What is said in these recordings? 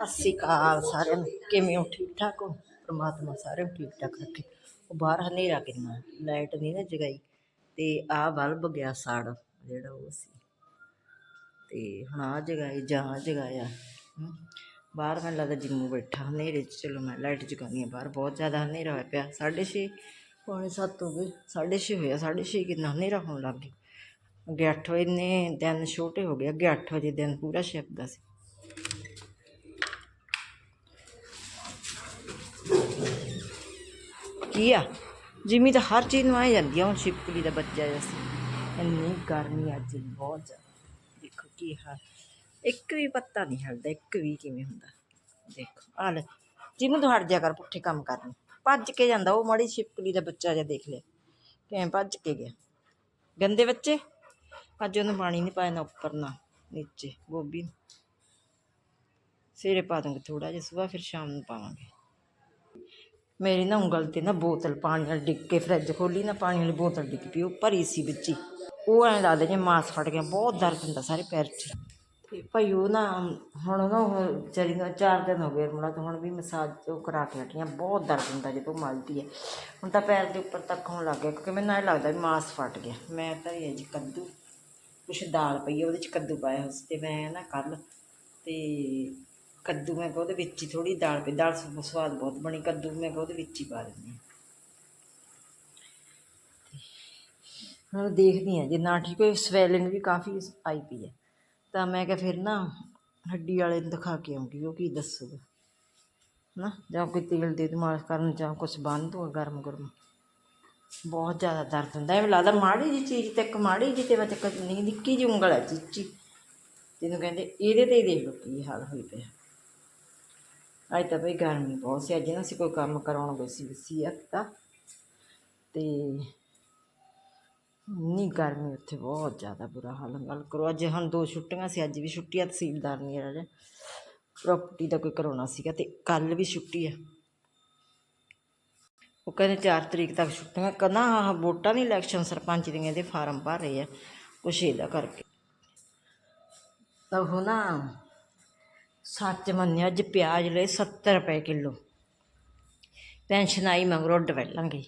ਸਤਿ ਸ਼੍ਰੀ ਅਕਾਲ ਸਾਰਿਆਂ ਨੂੰ। ਕਿਵੇਂ ਹੋ? ਠੀਕ ਠਾਕ ਹੋ? ਪ੍ਰਮਾਤਮਾ ਸਾਰਿਆਂ ਨੂੰ ਠੀਕ ਠਾਕ ਰੱਖੇ। ਉਹ ਬਾਹਰ ਹਨੇਰਾ ਕਿੰਨਾ, ਲਾਈਟ ਨਹੀਂ ਨਾ ਜਗਾਈ। ਤੇ ਆਹ ਬਲਬ ਗਿਆ ਸਾੜ, ਜਿਹੜਾ ਉਹ ਸੀ। ਤੇ ਹੁਣ ਆ ਜਗਾਈ ਜਾਂ ਜਗਾਇਆ। ਬਾਹਰ ਮੈਨੂੰ ਲੱਗਦਾ ਜਿੰਮੂ ਬੈਠਾ, ਹਨੇਰੇ 'ਚ। ਚਲੋ ਮੈਂ ਲਾਈਟ ਜਗਾਉਣੀ ਆ ਬਾਹਰ। ਬਹੁਤ ਜ਼ਿਆਦਾ ਹਨੇਰਾ ਹੋਇਆ ਪਿਆ। 6:30 ਪੌਣੇ ਸੱਤ ਹੋ ਗਏ। 6:30 ਹੋਇਆ। 6:30 ਕਿੰਨਾ ਹਨੇਰਾ ਹੋਣ ਲੱਗ ਗਿਆ। ਅੱਗੇ 8 ਵਜੇ ਨੇ, ਦਿਨ ਛੋਟੇ ਹੋ ਗਏ। ਅੱਗੇ 8 ਵਜੇ ਦਿਨ ਪੂਰਾ ਛਿਪਦਾ ਸੀ। ਕੀ ਆ? ਜਿਮੀ ਤਾਂ ਹਰ ਚੀਜ਼ ਨੂੰ ਆ ਜਾਂਦੀ ਆ, ਹੁਣ ਛਿਪਕਲੀ ਦਾ ਬੱਚਾ ਜਿਹਾ ਇੰਨੀ ਗਰਮੀ ਅੱਜ ਬਹੁਤ ਜ਼ਿਆਦਾ। ਦੇਖੋ ਕੀ ਹਾਲ। ਇੱਕ ਵੀ ਪੱਤਾ ਨਹੀਂ ਹਲਦਾ, ਇੱਕ ਵੀ ਕਿਵੇਂ ਹੁੰਦਾ? ਦੇਖੋ, ਆ ਲੈ, ਜਿਮੀ ਤੂੰ ਹਟ ਜਾ ਕਰ, ਪੁੱਠੇ ਕੰਮ ਕਰਨ। ਭੱਜ ਕੇ ਜਾਂਦਾ, ਉਹ ਮਾੜੀ ਛਿਪਕਲੀ ਦਾ ਬੱਚਾ ਜਿਹਾ ਦੇਖ ਲਿਆ ਕਿਵੇਂ ਭੱਜ ਕੇ ਗਿਆ। ਗੰਦੇ ਬੱਚੇ? ਅੱਜ ਉਹਨੂੰ ਪਾਣੀ ਨਹੀਂ ਪਾਇਆ, ਨਾ ਉੱਪਰ, ਨਾ ਨੀਚੇ, ਗੋਭੀ ਨੂੰ। ਸਵੇਰੇ ਪਾ ਦਾਂਗੇ ਥੋੜਾ ਜਿਹਾ ਸਵੇਰ ਫਿਰ ਸ਼ਾਮ ਨੂੰ ਪਾਵਾਂਗੇ। ਮੇਰੀ ਨਾ ਉਂਗਲ ਤੇ ਨਾ ਬੋਤਲ ਪਾਣੀ ਵਾਲੀ ਡਿੱਗ ਕੇ ਫਰਿੱਜ ਖੋਲੀ ਨਾ, ਪਾਣੀ ਵਾਲੀ ਬੋਤਲ ਡਿੱਗ ਪਈ, ਉਹ ਭਰੀ ਸੀ ਵਿੱਚ ਹੀ। ਉਹ ਐਂ ਲੱਗਦਾ ਜਿਵੇਂ ਮਾਸ ਫਟ ਗਿਆ, ਬਹੁਤ ਦਰਦ ਹੁੰਦਾ ਸਾਰੇ ਪੈਰ 'ਚ। ਅਤੇ ਭਾਈ ਉਹ ਨਾ, ਹੁਣ ਨਾ ਉਹ ਵਿਚਾਰੀ ਨੂੰ ਚਾਰ ਦਿਨ ਹੋ ਗਏ ਮੁਲਾ ਤਾਂ ਹੁਣ ਵੀ ਮਸਾਜ ਉਹ ਕਰਾ ਕੇ ਹਟੀਆਂ ਬਹੁਤ ਦਰਦ ਹੁੰਦਾ ਜਦੋਂ ਮਲਦੀ ਹੈ ਹੁਣ ਤਾਂ ਪੈਰ ਦੇ ਉੱਪਰ ਤੱਕ ਹੋਣ ਲੱਗ ਗਿਆ, ਕਿਉਂਕਿ ਮੈਨੂੰ ਐਂ ਲੱਗਦਾ ਵੀ ਮਾਸ ਫਟ ਗਿਆ। ਮੈਂ ਤਾਂ ਇਹ ਜੀ ਕੱਦੂ, ਕੁਛ ਦਾਲ ਪਈ ਹੈ ਉਹਦੇ 'ਚ ਕੱਦੂ ਪਾਇਆ ਹੋਇਆ ਸੀ ਅਤੇ ਮੈਂ ਨਾ ਕੱਲ੍ਹ ਅਤੇ ਕੱਦੂ ਮੈਂ ਕਿਹਾ ਉਹਦੇ ਵਿੱਚ ਹੀ ਥੋੜੀ ਦਾਲ ਪਈ, ਦਾਲ ਸਵਾਦ ਬਹੁਤ ਬਣੀ, ਕੱਦੂ ਮੈਂ ਕਿਹਾ ਉਹਦੇ ਵਿੱਚ ਹੀ ਪਾ ਦਿੰਦੀ ਹਾਂ। ਹੁਣ ਦੇਖਦੀ ਹਾਂ, ਜੇ ਨਾ ਠੀਕ ਹੋਈ ਸਵੈਲਿੰਗ ਵੀ ਕਾਫੀ ਆਈ ਪਈ ਹੈ। ਤਾਂ ਮੈਂ ਕਿਹਾ ਫਿਰ ਨਾ ਹੱਡੀ ਵਾਲੇ ਨੂੰ ਦਿਖਾ ਕੇ ਆਉਂਗੀ, ਉਹ ਕੀ ਦੱਸੂਗਾ ਨਾ ਜਾਂ ਕੋਈ ਤੇਲ ਦੇ ਦੇ ਕਰਨ, ਜਾਂ ਕੁਝ ਬੰਨ ਹੋ ਗਰਮ ਗਰਮ। ਬਹੁਤ ਜ਼ਿਆਦਾ ਦਰਦ ਹੁੰਦਾ, ਐਵੇਂ ਲੱਗਦਾ ਮਾੜੀ ਜੀ ਚੀਜ਼ ਤੇ ਇੱਕ ਮਾੜੀ ਜੀ ਤੇ ਵਿੱਚ ਇੱਕ ਨਿੱਕੀ ਨਿੱਕੀ ਜਿਹੀ ਉਂਗਲ ਹੈ, ਚੀਚੀ। ਜਿਹਨੂੰ ਕਹਿੰਦੇ, ਇਹਦੇ ਤੇ ਹੀ ਦੇਖ ਲਓ ਕੀ ਹਾਲ ਹੋਈ ਪਿਆ। ਅੱਜ ਤਾਂ ਬਈ ਗਰਮੀ ਬਹੁਤ ਸੀ, ਅੱਜ ਨਾ ਅਸੀਂ ਕੋਈ ਕੰਮ ਕਰਾਉਣ ਗਏ ਸੀ ਸੀ ਤਾਂ ਤੇ ਇੰਨੀ ਗਰਮੀ ਉੱਥੇ ਬਹੁਤ ਜ਼ਿਆਦਾ ਬੁਰਾ ਹਾਲ ਗੱਲ ਕਰੋ। ਅੱਜ ਹੁਣ ਦੋ ਛੁੱਟੀਆਂ ਸੀ, ਅੱਜ ਵੀ ਛੁੱਟੀ ਆ ਤਹਿਸੀਲਦਾਰ ਨਹੀਂ ਰਾਜਾ ਪ੍ਰਾਪਰਟੀ ਦਾ ਕੋਈ ਕਰਾਉਣਾ ਸੀਗਾ ਤੇ ਕੱਲ ਵੀ ਛੁੱਟੀ ਆ। ਉਹ ਕਹਿੰਦੇ 4 ਤਰੀਕ ਤੱਕ ਛੁੱਟੀਆਂ, ਕਹਿੰਦਾ ਆਹ ਵੋਟਾਂ ਦੀ ਇਲੈਕਸ਼ਨ ਸਰਪੰਚ ਦੀਆਂ ਦੇ ਫਾਰਮ ਭਰ ਰਹੇ ਆ, ਕੁਛ ਇਹਦਾ ਕਰਕੇ। ਤਾਂ ਉਹ ਨਾ ਸੱਚ ਮੰਨਿਆ ਅੱਜ ਪਿਆਜ਼ ਲਏ 70 ਰੁਪਏ ਕਿਲੋ। ਪੈਨਸ਼ਨ ਆਈ ਮਗਰੋਂ ਡਵੈਲਾਂਗੇ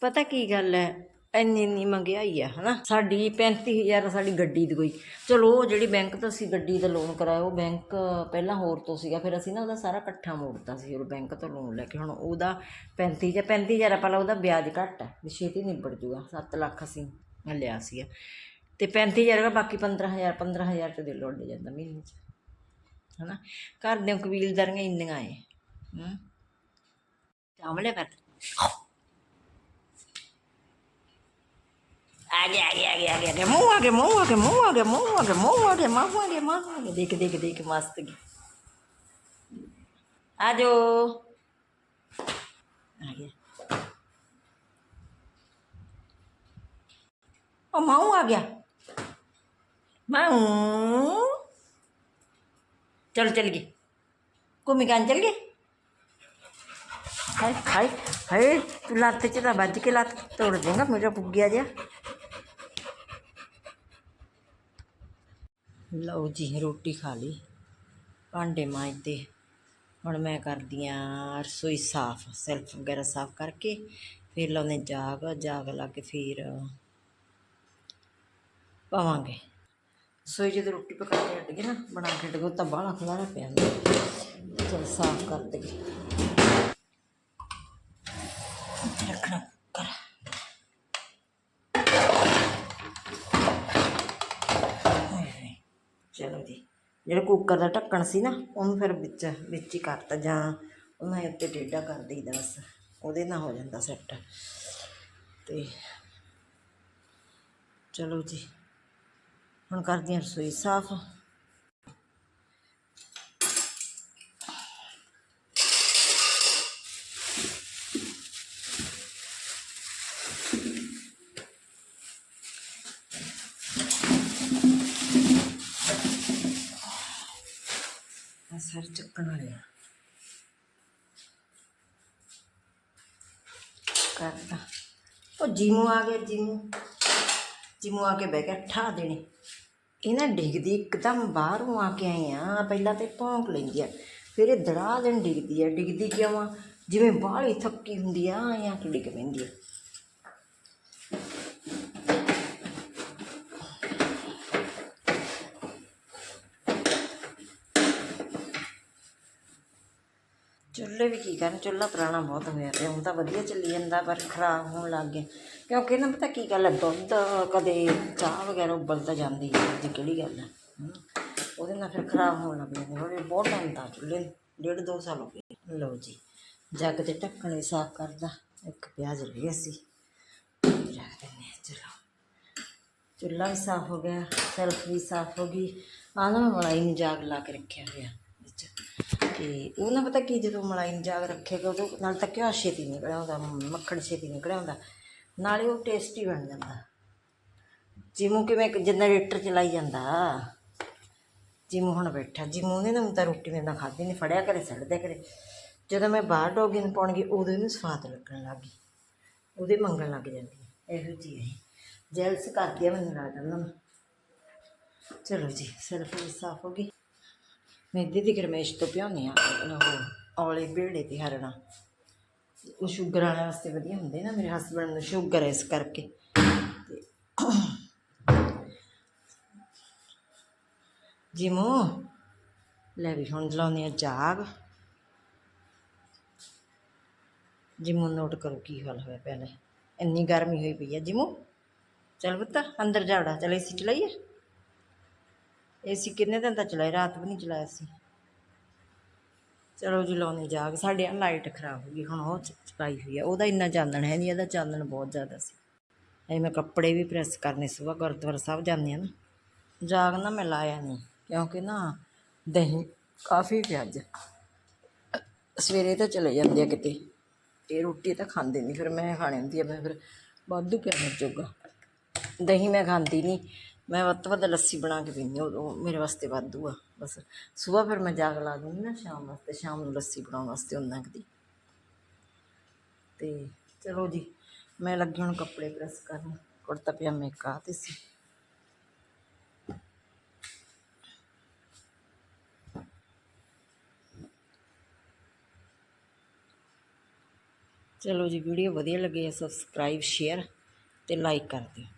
ਪਤਾ ਕੀ ਗੱਲ ਹੈ ਇੰਨੀ ਇੰਨੀ ਮਹਿੰਗਾਈ ਆ, ਹਨਾ? ਸਾਡੀ 35000 ਸਾਡੀ ਗੱਡੀ ਦੀ ਕੋਈ। ਚਲੋ, ਉਹ ਜਿਹੜੀ ਬੈਂਕ ਤੋਂ ਅਸੀਂ ਗੱਡੀ ਦਾ ਲੋਨ ਕਰਾਇਆ, ਉਹ ਬੈਂਕ ਪਹਿਲਾਂ ਹੋਰ ਤੋਂ ਸੀਗਾ, ਫਿਰ ਅਸੀਂ ਨਾ ਉਹਦਾ ਸਾਰਾ ਇਕੱਠਾ ਮੋੜਤਾ ਸੀ, ਉਹ ਬੈਂਕ ਤੋਂ ਲੋਨ ਲੈ ਕੇ। ਹੁਣ ਉਹਦਾ 35 ਜਾਂ 35000 ਪਹਿਲਾਂ ਉਹਦਾ ਵਿਆਜ ਘੱਟ ਹੈ ਵੀ ਛੇਤੀ ਨਿਬੜ ਜੂਗਾ 7 ਲੱਖ ਅਸੀਂ ਲਿਆ ਸੀਗਾ। ਤੇ 35000 ਦਾ ਬਾਕੀ 15000 15000 ਤੇ ਦੇ ਲੋੜ ਜਾਂਦਾ ਮਹੀਨੇ 'ਚ। ਹਨਾ ਘਰ ਦੀਆਂ ਕਬੀਲਦਾਰੀਆਂ ਇੰਨੀਆਂ ਏ ਹੂੰ ਚਾਵਲੇ ਕਰ ਆ ਗਿਆ ਆ ਗਿਆ ਆ ਗਿਆ ਆ ਗਿਆ, ਆ ਗਿਆ ਮੂੰਹ ਆ ਗਿਆ ਮੂੰਹ ਆ ਗਿਆ ਮੂੰਹ ਆ ਗਿਆ ਮੂੰਹ ਆ ਗਿਆ ਮੂੰਹ ਆ ਗਿਆ ਮੂੰਹ ਆ ਗਿਆ ਮੂੰਹ ਆ ਗਿਆ ਦੇਖ ਦੇਖ ਦੇਖ ਮਸਤ ਗੀ ਆ ਜੋ ਆ ਗਿਆ ਉਹ ਮਾਊ ਆ ਗਿਆ ਮਾਊ ਚਲ ਚਲ ਗਈ ਘੁੰਮੀ ਕਾਂ ਚਲ ਗਏ ਹਾਏ ਹਾਏ ਹਾਏ ਤੂੰ ਲੱਤ ਚ ਤਾਂ ਵੱਜ ਕੇ ਲੱਤ ਤੋੜ ਦੇਗਾ ਮੇਰਾ ਪੁੱਗਿਆ ਜਿਹਾ ਲਓ ਜੀ ਰੋਟੀ ਖਾ ਲਈ ਭਾਂਡੇ ਮਾਂਜਦੇ ਹੁਣ ਮੈਂ ਕਰਦੀ ਆਂ ਰਸੋਈ ਸਾਫ਼ ਸੈਲਫ ਵਗੈਰਾ ਸਾਫ਼ ਕਰਕੇ ਫਿਰ ਲਾਉਂਦੇ ਜਾਗ ਜਾਗ ਲਾ ਕੇ ਫਿਰ ਪਾਵਾਂਗੇ ਰਸੋਈ ਜਦੋਂ ਰੋਟੀ ਪਕਾ ਕੇ ਹਟ ਗਏ ਨਾ, ਬਣਾ ਕੇ ਹਟ ਗਏ ਤਾਂ ਬਾਹਲਾ ਖਲਾਰਾ ਪਿਆ। ਹੁੰਦਾ ਚਲ ਸਾਫ਼ ਕਰ ਦੇਗੇ ਰੱਖਣਾ ਕਰ ਚਲੋ ਜੀ। ਜਿਹੜਾ ਕੁੱਕਰ ਦਾ ਢੱਕਣ ਸੀ ਨਾ, ਉਹਨੂੰ ਫਿਰ ਵਿੱਚ ਵਿੱਚ ਹੀ ਕਰਤਾ ਜਾਂ ਉਹਨਾਂ ਦੇ ਉੱਤੇ ਟੇਢਾ ਕਰ ਦੇਈਦਾ ਬਸ। ਉਹਦੇ ਨਾਲ ਹੋ ਜਾਂਦਾ ਸੈੱਟ। ਤੇ ਚਲੋ ਜੀ। ਹੁਣ ਕਰਦੀ ਹਾਂ ਰਸੋਈ ਸਾਫ਼। ਆ ਸਾਰੇ ਚੱਕਣ ਵਾਲੇ ਆ। ਕਰਤਾ। ਉਹ ਜੀਮੂ ਆ ਗਿਆ, ਜੀਮੂ। ਜੀਮੂ ਆ ਕੇ ਬਹਿ ਗਿਆ, ਠਾ ਦੇਣੀ। ਇਹ ਨਾ ਡਿੱਗਦੀ, ਇੱਕਦਮ ਬਾਹਰੋਂ ਆ ਕੇ ਆਈ ਆ ਪਹਿਲਾਂ ਤੇ ਭੌਂਕ ਲੈਂਦੀ ਆ, ਫਿਰ ਇਹ ਦੜਾ ਦੇਣ ਡਿੱਗਦੀ ਆ, ਡਿੱਗਦੀ ਕਿਉਂ ਆ? ਜਿਵੇਂ ਬਾਹਲੀ ਥੱਕੀ ਹੁੰਦੀ ਆ ਐਂ ਆ ਡਿੱਗ ਪੈਂਦੀ ਆ। ਚੁੱਲ੍ਹੇ ਵੀ ਕੀ ਕਰਨ, ਚੁੱਲ੍ਹਾ ਪੁਰਾਣਾ ਬਹੁਤ ਹੋਇਆ ਤੇ ਹੁਣ ਤਾਂ ਵਧੀਆ ਚੱਲੀ ਜਾਂਦਾ, ਪਰ ਖਰਾਬ ਹੋਣ ਲੱਗ ਗਿਆ। ਕਿਉਂਕਿ ਨਾ ਪਤਾ ਕੀ ਗੱਲ ਹੈ ਦੁੱਧ ਕਦੇ ਚਾਹ ਵਗੈਰਾ ਉਬਲਦਾ ਜਾਂਦੀ ਹੈ ਜੀ ਕਿਹੜੀ ਗੱਲ ਹੈ? ਉਹਦੇ ਨਾਲ ਫਿਰ ਖਰਾਬ ਹੋਣ ਲੱਗ ਜਾਂਦੇ ਉਹਦੇ ਬਹੁਤ ਟਾਈਮ ਦਾ ਚੁੱਲ੍ਹੇ ਨੂੰ, ਡੇਢ ਦੋ ਸਾਲ ਹੋ ਗਏ। ਲਓ ਜੀ ਜੱਗ ਤੇ ਢੱਕਣ ਵੀ ਸਾਫ਼ ਕਰਦਾ ਇੱਕ ਪਿਆਜ਼ ਰਹਿ ਗਿਆ ਸੀ ਰੱਖ ਦਿੰਦੇ ਹਾਂ ਚਲੋ ਚੁੱਲ੍ਹਾ ਵੀ ਸਾਫ਼ ਹੋ ਗਿਆ ਸੈਲਫ ਵੀ ਸਾਫ਼ ਹੋ ਗਈ ਆਹ ਨਾ ਮੈਂ ਮਲਾਈ ਨੂੰ ਜਾਗ ਲਾ ਕੇ ਰੱਖਿਆ ਹੋਇਆ ਵਿੱਚ ਤੇ ਉਹ ਨਾ ਪਤਾ ਕੀ ਜਦੋਂ ਮਲਾਈ ਨੂੰ ਜਾਗ ਰੱਖੇਗਾ ਉਦੋਂ ਨਾਲ ਤਾਂ ਘਿਓ ਛੇਤੀ ਨਿਕਲਿਆ ਹੁੰਦਾ ਮੱਖਣ ਛੇਤੀ ਨਿਕਲਿਆ ਹੁੰਦਾ ਨਾਲੇ ਉਹ ਟੇਸਟੀ ਬਣ ਜਾਂਦਾ। ਜਿਵੇਂ ਕਿਵੇਂ ਜਨਰੇਟਰ ਚਲਾਈ ਜਾਂਦਾ। ਜਿਮੂ ਹੁਣ ਬੈਠਾ। ਜਿਮੂ ਨੇ ਨਾ ਹੁਣ ਤਾਂ ਰੋਟੀ ਮੇਰੇ ਨਾਲ ਖਾਧੀ ਨਹੀਂ, ਫੜਿਆ ਕਰੇ ਸੜਦੇ ਘਰੇ। ਜਦੋਂ ਮੈਂ ਬਾਹਰ ਡੋਗੀ ਨੂੰ ਪਾਉਣ ਗਈ ਉਦੋਂ ਇਹਨੂੰ ਸਵਾਦ ਲੱਗਣ ਲੱਗ ਗਈ। ਉਹਦੇ ਮੰਗਣ ਲੱਗ ਜਾਂਦੀ ਇਹੋ ਜਿਹੀ ਹੈ ਜੈਲਸ ਕਰਦੀ ਆ ਮੈਨੂੰ ਲੱਗਦਾ ਨਾ। ਚਲੋ ਜੀ ਸਿਰਫ ਇਹ ਸਾਫ਼ ਹੋ ਗਈ। ਮੈਦੇ ਦੀ ਗਰਮੇਸ਼ ਤੋਂ ਪਿਆਉਂਦੇ ਆ, ਉਹ ਔਲੇ ਬੇੜੇ ਤੇ ਹਰਣਾ। ਸ਼ੂਗਰ ਵਾਲਿਆਂ ਵਾਸਤੇ ਵਧੀਆ ਹੁੰਦੇ ਨਾ ਮੇਰੇ ਹਸਬੰਡ ਨੂੰ ਸ਼ੂਗਰ ਇਸ ਕਰਕੇ। ਜਿਮੋ, ਲੈ ਵੀ ਹੁਣ ਲਾਉਂਦੇ ਆ ਜਾਗ ਜਿਮੋ ਨੋਟ ਕਰੋ ਕੀ ਹਾਲ ਹੋਇਆ ਪਹਿਲੇ ਇੰਨੀ ਗਰਮੀ ਹੋਈ ਪਈ ਆ। ਜਿਮੋ, ਚਲ ਪੁੱਤ, ਅੰਦਰ ਜਾੜਾ ਚਲ ਏਸੀ ਚਲਾਈਏ। ਏਸੀ ਕਿੰਨੇ ਦਿਨ ਤੱਕ ਚਲਾਇਆ? ਰਾਤ ਵੀ ਨਹੀਂ ਚਲਾਇਆ ਸੀ। ਚਲੋ ਜੀ ਲਾਉਣੇ ਜਾਗ, ਸਾਡੇ ਆ ਲਾਈਟ ਖਰਾਬ ਹੋ ਗਈ, ਹੁਣ ਉਹ ਚ- ਚਲਾਈ ਹੋਈ ਆ, ਉਹਦਾ ਇੰਨਾ ਚਾਨਣ ਹੈ ਨਹੀਂ, ਇਹਦਾ ਚਾਨਣ ਬਹੁਤ ਜ਼ਿਆਦਾ ਸੀ। ਐ ਮੈਂ ਕੱਪੜੇ ਵੀ ਪ੍ਰੈਸ ਕਰਨੇ ਸੁਬਾ ਗੁਰਦੁਆਰਾ ਸਾਹਿਬ ਜਾਂਦੇ ਆ ਨਾ, ਜਾਗ ਨਾ ਮੈਂ ਲਾਇਆ ਨਹੀਂ, ਕਿਉਂਕਿ ਨਾ ਦਹੀਂ ਕਾਫੀ ਪਿਆ ਅੱਜ ਸਵੇਰੇ ਤਾਂ ਚਲੇ ਜਾਂਦੇ ਆ ਕਿਤੇ, ਇਹ ਰੋਟੀ ਤਾਂ ਖਾਂਦੇ ਨਹੀਂ, ਫਿਰ ਮੈਂ ਖਾਣੀ ਹੁੰਦੀ ਆ, ਮੈਂ ਫਿਰ ਵਾਧੂ ਪਿਆ ਮੇਰੇ ਜੋਗਾ। ਦਹੀਂ ਮੈਂ ਖਾਂਦੀ ਨਹੀਂ ਮੈਂ ਵੱਧ ਤੋਂ ਵੱਧ ਲੱਸੀ ਬਣਾ ਕੇ ਪੀਂਦੀ ਹਾਂ ਉਹ ਉਹ ਮੇਰੇ ਵਾਸਤੇ ਵਾਧੂ ਆ ਬਸ ਸਵੇਰ ਫਿਰ ਮੈਂ ਜਾਗ ਲਾ ਦੂੰਗੀ ਨਾ ਸ਼ਾਮ ਵਾਸਤੇ ਸ਼ਾਮ ਨੂੰ ਲੱਸੀ ਬਣਾਉਣ ਵਾਸਤੇ ਉਹਨਾਂ ਕਦੀ ਤੇ ਚਲੋ ਜੀ ਮੈਂ ਲੱਗੀ ਹੁਣ ਕੱਪੜੇ ਪ੍ਰੈਸ ਕਰਨ ਕੁੜਤਾ ਪਜਾਮੇ ਕਾ ਤੇ ਸੀ ਚਲੋ ਜੀ ਵੀਡੀਓ ਵਧੀਆ ਲੱਗੀ ਹੈ ਸਬਸਕ੍ਰਾਈਬ ਸ਼ੇਅਰ ਤੇ ਲਾਈਕ ਕਰ ਦਿਓ